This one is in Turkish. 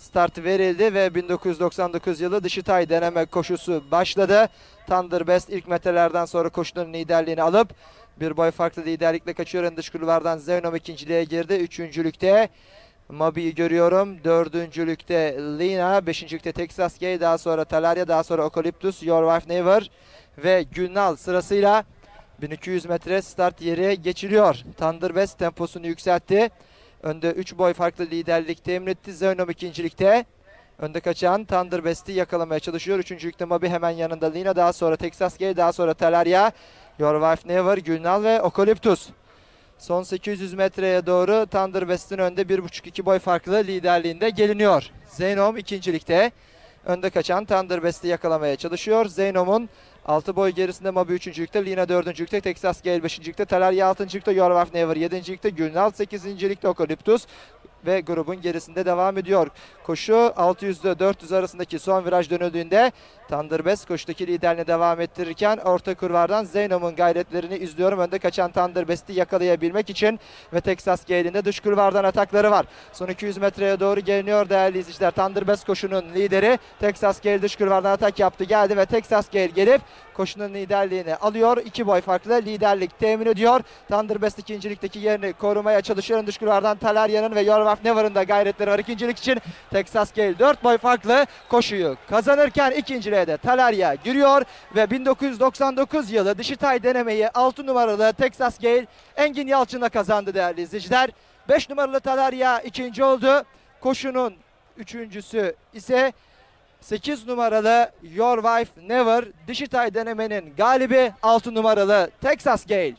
start verildi ve 1999 yılı Dışıtay deneme koşusu başladı. Thunderbest ilk metrelerden sonra koşunun liderliğini alıp bir boy farklı liderlikle kaçıyor. Dış kulvardan Zenom ikinciliğe girdi. Üçüncülükte Mabi'yi görüyorum. Dördüncülükte Lina. Beşincilikte Texas Gay. Daha sonra Talaria. Daha sonra Eucalyptus. Your Wife Never. Ve Gülnal sırasıyla 1200 metre start yeri geçiliyor. Thunderbest temposunu yükseltti. Önde 3 boy farklı liderlik temin etti. Zenom ikincilikte. Önde kaçan Thunderbest'i yakalamaya çalışıyor. Üçüncülükte Mabi hemen yanında Lina. Daha sonra Texas Gay. Daha sonra Talaria. Your Wife Never, Gülnal ve Eucalyptus. Son 800 metreye doğru Thunderbest'in önde 1.5-2 boy farklı liderliğinde geliniyor. Zeynom ikincilikte. Önde kaçan Thunderbest'i yakalamaya çalışıyor. Zeynom'un 6 boy gerisinde Mabi 3. Lina 4. Texas Gale 5. Talaria 6. Your Wife Never 7. Gülnal 8. Eucalyptus ve grubun gerisinde devam ediyor. Koşu 600 ile 400 arasındaki son viraj dönüldüğünde Thunderbest koşudaki liderliğine devam ettirirken orta kurvardan Zeynom'un gayretlerini izliyorum. Önde kaçan Thunderbest'i yakalayabilmek için ve Texas Gale'in de dış kurvardan atakları var. Son 200 metreye doğru geliniyor değerli izleyiciler. Thunderbest koşunun lideri Texas Gale dış kurvardan atak yaptı geldi ve Texas Gale gelip koşunun liderliğini alıyor. İki boy farklı liderlik temin ediyor. Thunderbest ikincilikteki yerini korumaya çalışıyor. Dış kurvardan Talaria'nın ve Yorvaf Never'ın da gayretleri var ikincilik için. Texas Gale 4 boy farklı koşuyu kazanırken ikinciliğe de Talaria giriyor ve 1999 yılı Dışıtay denemeyi 6 numaralı Texas Gale Engin Yalçın'la kazandı değerli izleyiciler. 5 numaralı Talaria ikinci oldu. Koşunun üçüncüsü ise 8 numaralı Your Wife Never Dışıtay denemenin galibi 6 numaralı Texas Gale.